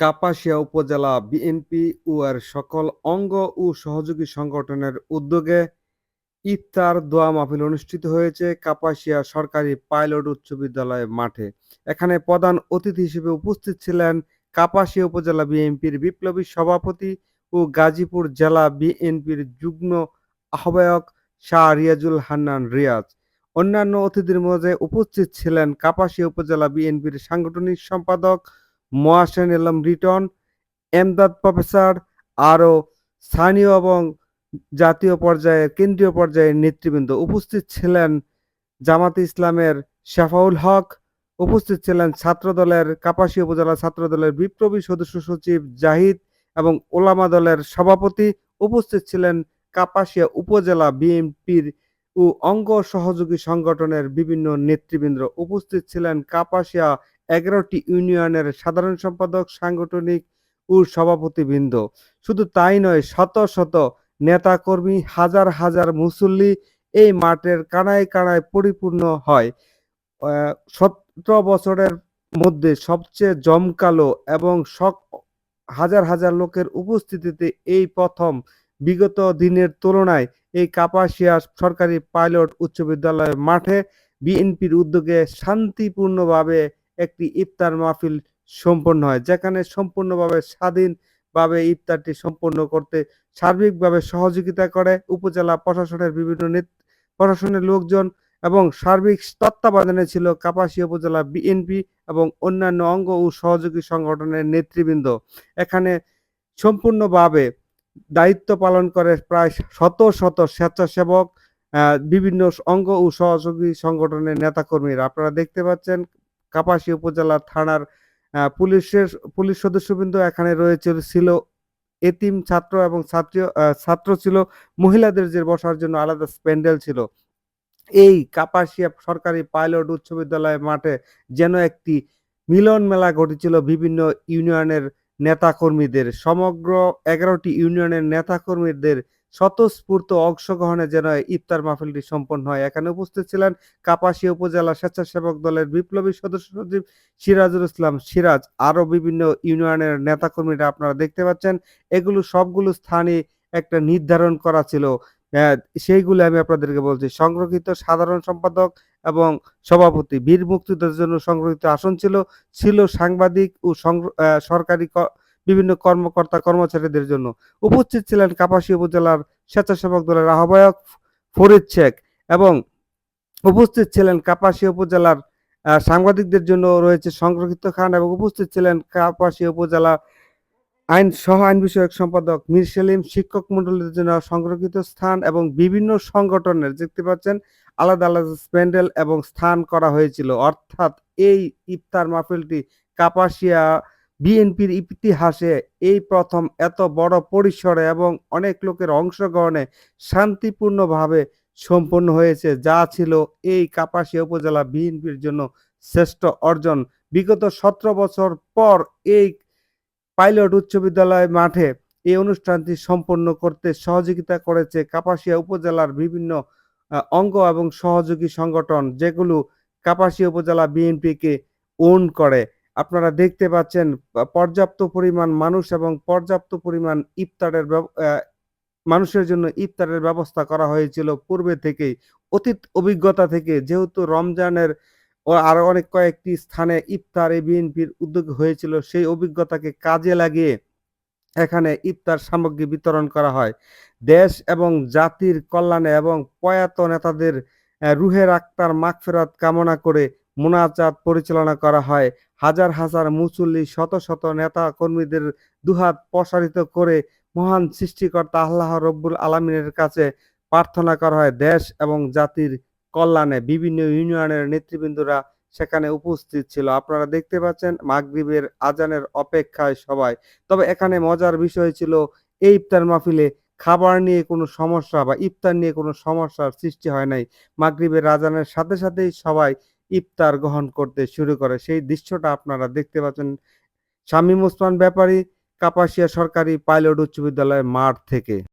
কাপাসিয়া উপজেলা বিএনপি ও এর সকল অঙ্গ ও সহযোগী সংগঠনের উদ্যোগে ইফতার দোয়া মাহফিল অনুষ্ঠিত হয়েছে কাপাসিয়া সরকারি পাইলট উচ্চ বিদ্যালয় মাঠে। এখানে প্রধান অতিথি হিসেবে উপস্থিত ছিলেন কাপাসিয়া উপজেলা বিএনপির বিপ্লবী সভাপতি ও গাজীপুর জেলা বিএনপির যুগ্ম আহ্বায়ক শাহ রিয়াজুল হান্নান রিয়াজ। অন্যান্য অতিথির মধ্যে উপস্থিত ছিলেন কাপাসিয়া উপজেলা বিএনপির সাংগঠনিক সম্পাদক মোয়াশেন এলম রিটন এমদাদ প্রফেসর আরও স্থানীয় এবং জাতীয় পর্যায়ের কেন্দ্রীয় পর্যায়ের নেতৃবৃন্দ উপস্থিত ছিলেন জামাতে ইসলামের শাফাউল হক, উপস্থিত ছিলেন ছাত্রদলের কাপাসিয়া উপজেলা ছাত্রদলের বিপ্লবী সদস্য সচিব জাহিদ এবং ওলামা দলের সভাপতি, উপস্থিত ছিলেন কাপাসিয়া উপজেলা বিএনপির ও অঙ্গ সহযোগী সংগঠনের বিভিন্ন নেতৃবৃন্দ, উপস্থিত ছিলেন কাপাসিয়া এগারোটি ইউনিয়নের সাধারণ সম্পাদক, সাংগঠনিক ও সভাপতিবৃন্দ। শুধু তাই নয়, শত শত নেতাকর্মী, হাজার হাজার মুসল্লি এই মাঠের কানায় কানায় পরিপূর্ণ হয়। সতেরো বছরের মধ্যে সবচেয়ে জমকালো এবং হাজার হাজার লোকের উপস্থিতিতে এই প্রথম বিগত দিনের তুলনায় এই কাপাসিয়া সরকারি পাইলট উচ্চ বিদ্যালয়ের মাঠে বিএনপির উদ্যোগে শান্তিপূর্ণভাবে একটি ইফতার মাহফিল সম্পন্ন হয়, যেখানে সম্পূর্ণভাবে স্বাধীনভাবে ইফতারটি সম্পন্ন করতে সার্বিকভাবে সহযোগিতা করে উপজেলা প্রশাসনের বিভিন্ন প্রশাসনের লোকজন এবং সার্বিক তত্ত্বাবধানে ছিল কাপাসিয়া উপজেলা বিএনপি এবং অন্যান্য অঙ্গ ও সহযোগী সংগঠনের নেতৃবৃন্দ। এখানে সম্পূর্ণভাবে দায়িত্ব পালন করে প্রায় শত শত স্বেচ্ছাসেবক বিভিন্ন অঙ্গ ও সহযোগী সংগঠনের নেতাকর্মীরা। আপনারা দেখতে পাচ্ছেন কাপাসিয়া উপজেলা থানার পুলিশের, পুলিশ সদস্যবৃন্দ এখানে রয়েছে ছিল এতিম ছাত্র এবং ছাত্রী ছাত্র ছিল। মহিলাদের যে বসার জন্য আলাদা প্যান্ডেল ছিল। এই কাপাসিয়া সরকারি পাইলট উচ্চ বিদ্যালয় মাঠে যেন একটি মিলন মেলা ঘটেছিল বিভিন্ন ইউনিয়নের নেতাকর্মীদের। সমগ্র এগারোটি ইউনিয়নের নেতাকর্মীদের স্বতঃস্ফূর্ত অংশগ্রহণে যেন ইফতার মাহফিলটি সম্পন্ন হয়। এখানে উপস্থিত ছিলেন কাপাসিয়া উপজেলা স্বেচ্ছাসেবক দলের বিপ্লবী সদস্য সচিব সিরাজুল ইসলাম। সিরাজ, আরও বিভিন্ন ইউনিয়নের নেতাকর্মীরা আপনারা দেখতে পাচ্ছেন, এগুলো সবগুলো স্থানে একটা নির্ধারণ করা ছিল। সেইগুলো আমি আপনাদেরকে বলছি। সংরক্ষিত সাধারণ সম্পাদক এবং সভাপতি। বীর মুক্তিযোদ্ধার জন্য সংরক্ষিত আসন ছিল। ছিল সাংবাদিক ও সংর- সরকারি বিভিন্ন কর্মকর্তা কর্মচারীদের জন্য। উপস্থিত ছিলেন কাপাসী উপজেলার স্বেচ্ছাসেবক দলের আহ্বায়ক ফরিদ শেখ এবং উপস্থিত ছিলেন কাপাসী উপজেলার সাংবাদিকদের জন্য রয়েছে সংরক্ষিত খান এবং উপস্থিত ছিলেন কাপাসী উপজেলা আইন, সহ আইন বিষয়ক সম্পাদক মীর সেলিম শিক্ষক মন্ডলীদের জন্য সংরক্ষিত স্থান এবং বিভিন্ন সংগঠনের, দেখতে পাচ্ছেন, আলাদা আলাদা প্যান্ডেল এবং স্থান করা হয়েছিল। অর্থাৎ এই ইফতার মাহফিলটি কাপাসিয়া বিএনপির ইতিহাসে এই প্রথম এত বড় পরিসরে এবং অনেক লোকের অংশগ্রহণে শান্তিপূর্ণভাবে সম্পন্ন হয়েছে, যা ছিল এই কাপাসিয়া উপজেলা বিএনপির জন্য শ্রেষ্ঠ অর্জন। বিগত সতেরো বছর পর এই পাইলট উচ্চ বিদ্যালয় মাঠে এই অনুষ্ঠানটি সম্পন্ন করতে সহযোগিতা করেছে কাপাসিয়া উপজেলার বিভিন্ন অঙ্গ এবং সহযোগী সংগঠন, যেগুলো কাপাসিয়া উপজেলা বিএনপিকে ওন করে। আপনারা দেখতে পাচ্ছেন পর্যাপ্ত পরিমাণ মানুষ এবং পর্যাপ্ত পরিমাণ ইফতারের মানুষের জন্য ইফতারের ব্যবস্থা করা হয়েছিল পূর্বে থেকেই। অতীত অভিজ্ঞতা থেকে যেহেতু রমজানের ও আরও অনেক কয়েকটি স্থানে ইফতার এই বিএনপির উদ্যোগ হয়েছিল, সেই অভিজ্ঞতাকে কাজে লাগিয়ে এখানে ইফতার সামগ্রী বিতরণ করা হয়। দেশ এবং জাতির কল্যাণে এবং প্রয়াত নেতাদের রুহের আক্তার মাগফিরাত কামনা করে মোনাজাত পরিচালনা করা হয়। হাজার হাজার মুসল্লি, শত শত নেতা কর্মীদের দুহাত প্রসারিত করে মহান সৃষ্টিকর্তা আল্লাহ রব্বুল আলমিনের কাছে প্রার্থনা করা হয়। দেশ এবং জাতির কল্যাণে বিভিন্ন ইউনিয়নের নেতৃবৃন্দরা সেখানে উপস্থিত ছিল। আপনারা দেখতে পাচ্ছেন মাগরিবের আজানের অপেক্ষায় সবাই। তবে এখানে মজার বিষয় ছিল এই ইফতার মাহফিলে খাবার নিয়ে কোনো সমস্যা বা ইফতার নিয়ে কোনো সমস্যার সৃষ্টি হয় নাই। মাগরিবের আজানের সাথে সাথেই সবাই ইফতার গ্রহণ করতে শুরু করে। সেই দৃশ্যটা আপনারা দেখতে পাচ্ছেন। শামীম ওসমান ব্যাপারী, কাপাসিয়া সরকারি পাইলট উচ্চ বিদ্যালয়ের মাঠ থেকে।